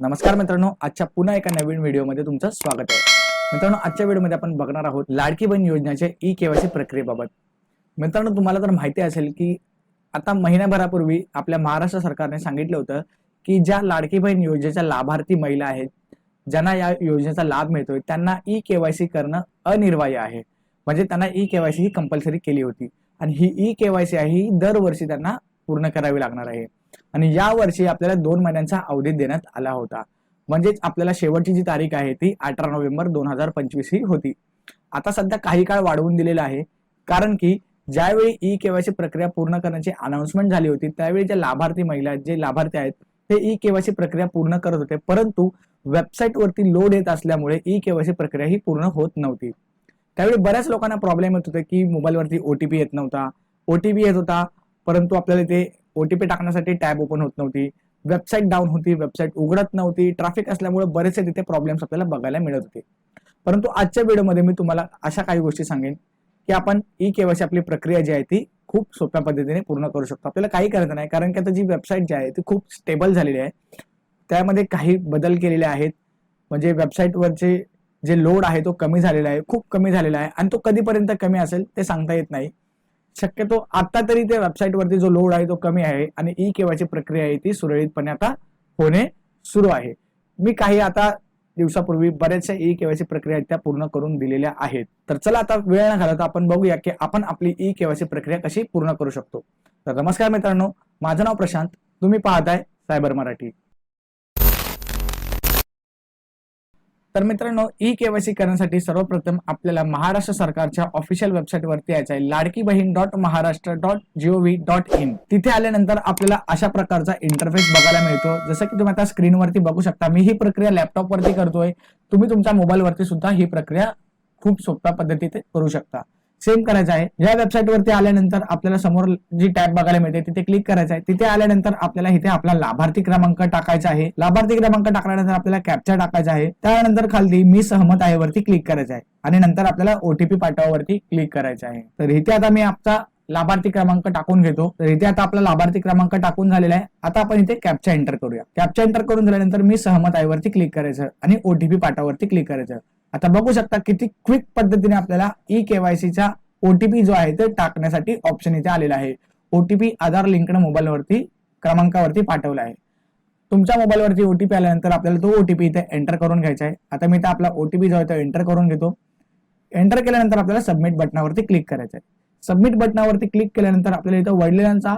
नमस्कार मित्रांनो आजच्या पुन्हा एका नवीन व्हिडिओमध्ये तुमचं स्वागत आहे. मित्रांनो आजच्या व्हिडिओमध्ये आपण बघणार आहोत लाडकी बहीण योजनेच्या ई केवायसी प्रक्रियेबाबत. मित्रांनो तुम्हाला तर माहिती असेल की आता महिन्याभरापूर्वी आपल्या महाराष्ट्र सरकारने सांगितलं होतं की ज्या लाडकी बहीण योजनेच्या लाभार्थी महिला आहेत ज्यांना या योजनेचा लाभ मिळतोय त्यांना ई केवायसी करणं अनिवार्य आहे. म्हणजे त्यांना ई केवायसी ही कंपल्सरी केली होती. आणि ही ई केवायसी आहे ही दरवर्षी त्यांना पूर्ण करावी लागणार आहे. आणि या वर्षी आपल्याला दोन महिन्यांचा अवधी देण्यात आला होता. म्हणजेच आपल्याला शेवटची जी तारीख आहे ती अठरा नोव्हेंबर दोन हजार पंचवीस ही होती. आता सध्या काही काळ वाढवून दिलेला आहे कारण की ज्यावेळी ई केवायसी प्रक्रिया पूर्ण करण्याची अनाउन्समेंट झाली होती त्यावेळी ज्या लाभार्थी महिला जे लाभार्थी आहेत ते ई केवायसी प्रक्रिया पूर्ण करत होते परंतु वेबसाईट वरती लोड येत असल्यामुळे ई केवायसी प्रक्रिया ही पूर्ण होत नव्हती. त्यावेळी बऱ्याच लोकांना प्रॉब्लेम येत होते की मोबाईलवरती ओटीपी येत नव्हता. ओटीपी येत होता परंतु आपल्याला ते ओटीपी टाकण्यासाठी टॅब ओपन होत नव्हती. वेबसाईट डाऊन होती वेबसाईट उघडत नव्हती. ट्रॅफिक असल्यामुळे बरेचसे तिथे प्रॉब्लेम्स आपल्याला बघायला मिळत होते. परंतु आजच्या व्हिडिओमध्ये मी तुम्हाला अशा काही गोष्टी सांगेन की आपण ई केवायसी आपली प्रक्रिया जी आहे ती खूप सोप्या पद्धतीने पूर्ण करू शकतो. आपल्याला काही करायचं नाही कारण की आता जी वेबसाईट जी आहे ती खूप स्टेबल झालेली आहे. त्यामध्ये काही बदल केलेले आहेत. म्हणजे वेबसाईटवरचे जे लोड आहे तो कमी झालेला आहे खूप कमी झालेला आहे. आणि तो कधीपर्यंत कमी असेल ते सांगता येत नाही. शक्यतो आता तरी त्या वेबसाईटवरती जो लोड आहे तो कमी आहे आणि ई केवायची प्रक्रिया आहे ती सुरळीतपणे आता होणे सुरू आहे. मी काही आता दिवसापूर्वी बऱ्याचशा ई केवायसी प्रक्रिया त्या पूर्ण करून दिलेल्या आहेत. तर चला आता वेळ न घालवता आपण बघूया की आपण आपली ई केवायसी प्रक्रिया कशी पूर्ण करू शकतो. तर नमस्कार मित्रांनो माझं नाव प्रशांत तुम्ही पाहताय सायबर मराठी. तर मित्रांनो ई केवायसी करण्यासाठी सर्वप्रथम आपल्याला महाराष्ट्र सरकारच्या ऑफिशियल वेबसाईट वरती यायचं आहे. लाडकी बहीण dot Maharashtra dot G O V dot in तिथे आल्यानंतर आपल्याला अशा प्रकारचा इंटरफेस बघायला मिळतो. जसं की तुम्ही आता स्क्रीनवरती बघू शकता मी ही प्रक्रिया लॅपटॉप वरती करतोय. तुम्ही तुमच्या मोबाईल वरती सुद्धा ही प्रक्रिया खूप सोप्या पद्धतीने करू शकता. सेम करायचं आहे. या वेबसाईट वरती आल्यानंतर आपल्याला समोर जी टॅब बघायला मिळते तिथे क्लिक करायचं आहे. तिथे आल्यानंतर आपल्याला इथे आपला लाभार्थी क्रमांक टाकायचा आहे. लाभार्थी क्रमांक टाकल्यानंतर आपल्याला कॅप्चा टाकायचा आहे. त्यानंतर खाली मी सहमत आहे वरती क्लिक करायचं आहे. आणि नंतर आपल्याला ओटीपी पाठवावरती क्लिक करायचं आहे. तर इथे आता मी आपला लाभार्थी क्रमांक टाकून घेतो. तर इथे आता आपला लाभार्थी क्रमांक टाकून झालेला आहे. आता आपण इथे कॅप्चा एंटर करूया. कॅप्चा एंटर करून झाल्यानंतर मी सहमत आहे वरती क्लिक करायचं. आणि ओटीपी पाठावरती क्लिक करायचं. आता बघू शकता किती क्विक पद्धतीने आपल्याला ई केवायसीचा ओटीपी जो आहे ते टाकण्यासाठी ऑप्शन इथे आलेला आहे. ओटीपी आधार लिंकड मोबाईलवरती क्रमांकावरती पाठवला आहे. तुमच्या मोबाईलवरती ओटीपी आल्यानंतर आपल्याला तो ओटीपी इथे एंटर करून घ्यायचा आहे. आता मी इथे आपला ओटीपी जो आहे तो एंटर करून घेतो. एंटर केल्यानंतर आपल्याला सबमिट बटनावरती क्लिक करायचं आहे. सबमिट बटनावरती क्लिक केल्यानंतर आपल्याला इथं वडिलांचा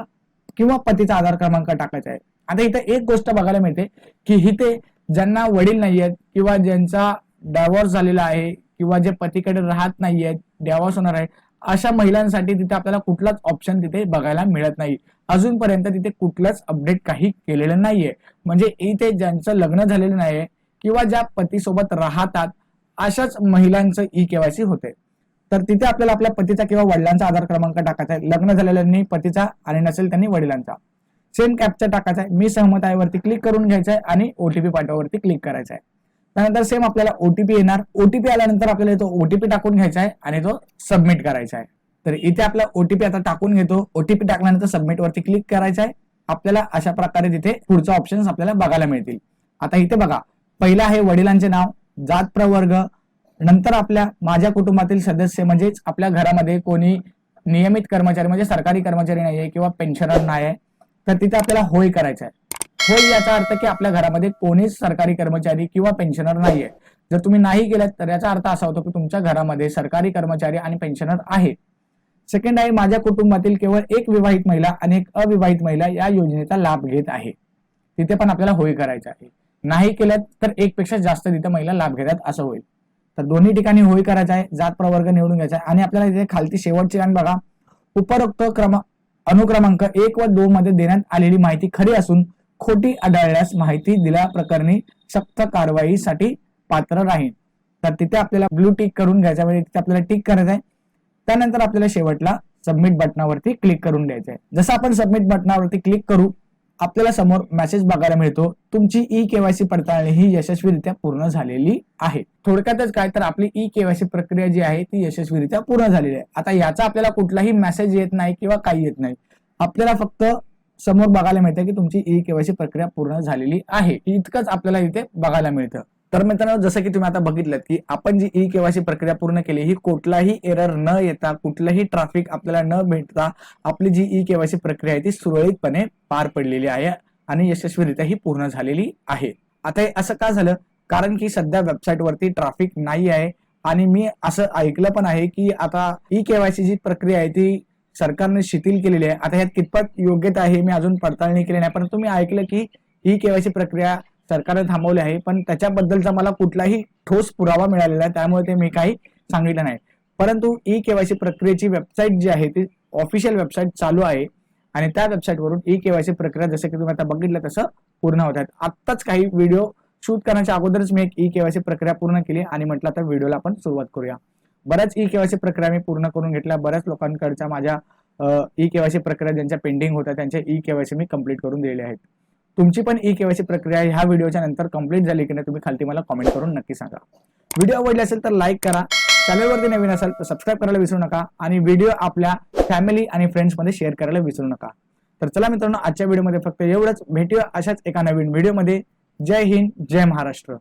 किंवा पतीचा आधार क्रमांक टाकायचा आहे. आता इथं एक गोष्ट बघायला मिळते की इथे ज्यांना वडील नाही आहेत किंवा ज्यांचा डायव्हॉर्स झालेला आहे किंवा जे पतीकडे राहत नाहीये आहेत डायव्हॉर्स होणार आहे अशा महिलांसाठी तिथे आपल्याला कुठलाच ऑप्शन तिथे बघायला मिळत नाही. अजूनपर्यंत तिथे कुठलंच अपडेट काही केलेलं नाहीये. म्हणजे इथे ज्यांचं लग्न झालेलं नाहीये किंवा ज्या पतीसोबत राहतात अशाच महिलांचं ई केवायसी होते. तर तिथे आपल्याला आपल्या पतीचा किंवा वडिलांचा आधार क्रमांक टाकायचा आहे. लग्न झालेल्यांनी पतीचा आणि नसेल त्यांनी वडिलांचा. सेम कॅपचा टाकायचा आहे. मी सहमत आहे वरती क्लिक करून घ्यायचं आहे आणि ओटीपी पाठवावरती क्लिक करायचं आहे. त्यानंतर सेम आपल्याला ओटीपी येणार. ओटीपी आल्यानंतर आपल्याला तो ओटीपी टाकून घ्यायचा आहे आणि तो सबमिट करायचा आहे. तर इथे आपला ओटीपी आता टाकून घेतो. ओटीपी टाकल्यानंतर सबमिट वरती क्लिक करायचं आहे. आपल्याला अशा प्रकारे तिथे पुढचा ऑप्शन आपल्याला बघायला मिळतील. आता इथे बघा. पहिला आहे वडिलांचे नाव जात प्रवर्ग नंतर आपल्या माझ्या कुटुंबातील सदस्य म्हणजेच आपल्या घरामध्ये कोणी नियमित कर्मचारी म्हणजे सरकारी कर्मचारी नाहीये किंवा पेन्शनर नाही आहे तर तिथे आपल्याला होय करायचं आहे. होय याचा अर्थ की आपल्या घरामध्ये कोणीच सरकारी कर्मचारी किंवा पेन्शनर नाहीये. जर तुम्ही नाही केलं तर याचा अर्थ असा होतो की तुमच्या घरामध्ये सरकारी कर्मचारी आणि पेन्शनर आहे सेकंड आहे माझ्या कुटुंबातील केवळ एक विवाहित महिला आणि एक अविवाहित महिला या योजनेचा लाभ घेत आहे. तिथे पण आपल्याला होय करायचं आहे. नाही केलं तर एक पेक्षा जास्त तिथे महिला लाभ घेतात असं होईल. तर दोन्ही ठिकाणी होय करायचं आहे जात प्रवर्ग निवडून घ्यायचा आहे. आणि आपल्याला इथे खालती शेवटची लाईन बघा. उपरोक्त क्रम अनुक्रमांक एक व दोन मध्ये देण्यात आलेली माहिती खरी असून खोटी आढळल्यास माहिती दिल्या प्रकरणी सक्त कारवाईसाठी पात्र राहील तर तिथे आपल्याला ब्लू टिक करून घ्यायचा म्हणजे तिथे आपल्याला टिक करायचं आहे. त्यानंतर आपल्याला शेवटला सबमिट बटनावरती क्लिक करून द्यायचं आहे. जसं आपण सबमिट बटनावरती क्लिक करू आपल्याला समोर मेसेज बघायला मिळतो तुमची ई केवायसी पडताळणी ही यशस्वीरित्या पूर्ण झालेली आहे. थोडक्यातच काय तर आपली ई केवायसी प्रक्रिया जी आहे ती यशस्वीरित्या पूर्ण झालेली आहे. आता याचा आपल्याला कुठलाही मेसेज येत नाही किंवा काही येत नाही. आपल्याला फक्त समोर बघायला मिळतं की तुमची ई केवायसी प्रक्रिया पूर्ण झालेली आहे. इतकंच आपल्याला इथे बघायला मिळतं. तर मित्रांनो जसं की तुम्ही आता बघितलं की आपण जी ई केवायसी प्रक्रिया पूर्ण केली ही कुठलाही एरर न येता कुठलंही ट्रॅफिक आपल्याला न भेटता आपली जी ई केवायसी प्रक्रिया आहे ती सुरळीतपणे पार पडलेली आहे आणि यशस्वीरित्या ही पूर्ण झालेली आहे. आता हे असं का झालं? कारण की सध्या वेबसाईट वरती ट्रॅफिक नाही आहे. आणि मी असं ऐकलं पण आहे की आता ई केवायसी जी प्रक्रिया आहे ती सरकारने शिथिल केलेली आहे. आता ह्यात कितपत योग्यता आहे मी अजून पडताळणी केली नाही परंतु मी ऐकलं की ई केवायसी प्रक्रिया सरकारने थांबवली आहे पण त्याच्याबद्दलचा मला कुठलाही ठोस पुरावा मिळालेला आहे त्यामुळे ते मी काही सांगितलं नाही. परंतु ई केवायसी प्रक्रियेची वेबसाईट जी आहे ती ऑफिशियल वेबसाईट चालू आहे आणि त्या वेबसाईटवरून ई केवायसी प्रक्रिया जसं की तुम्ही आता बघितलं तसं पूर्ण होत आहेत. आत्ताच काही व्हिडिओ शूट करण्याच्या अगोदरच मी एक ई केवायसी प्रक्रिया पूर्ण केली आणि म्हटलं तर व्हिडिओला आपण सुरुवात करूया. बऱ्याच ई केवायसी प्रक्रिया मी पूर्ण करून घेतल्या. बऱ्याच लोकांकडच्या माझ्या ई केवायसी प्रक्रिया ज्यांच्या पेंडिंग होत्या त्यांच्या ई केवायसी मी कंप्लीट करून दिलेल्या आहेत. तुमची पण ई केवायसी प्रक्रिया ह्या व्हिडिओच्या नंतर कंप्लीट झाली की नाही तुम्ही खालती मला कमेंट करून नक्की सांगा. व्हिडिओ आवडले असेल तर लाईक करा. चॅनलवरती नवीन असाल तर सबस्क्राईब करायला विसरू नका आणि व्हिडिओ आपल्या फॅमिली आणि फ्रेंड्समध्ये शेअर करायला विसरू नका. तर चला मित्रांनो आजच्या व्हिडिओमध्ये फक्त एवढंच. भेटूया अशाच एका नवीन व्हिडिओमध्ये. जय हिंद जय महाराष्ट्र.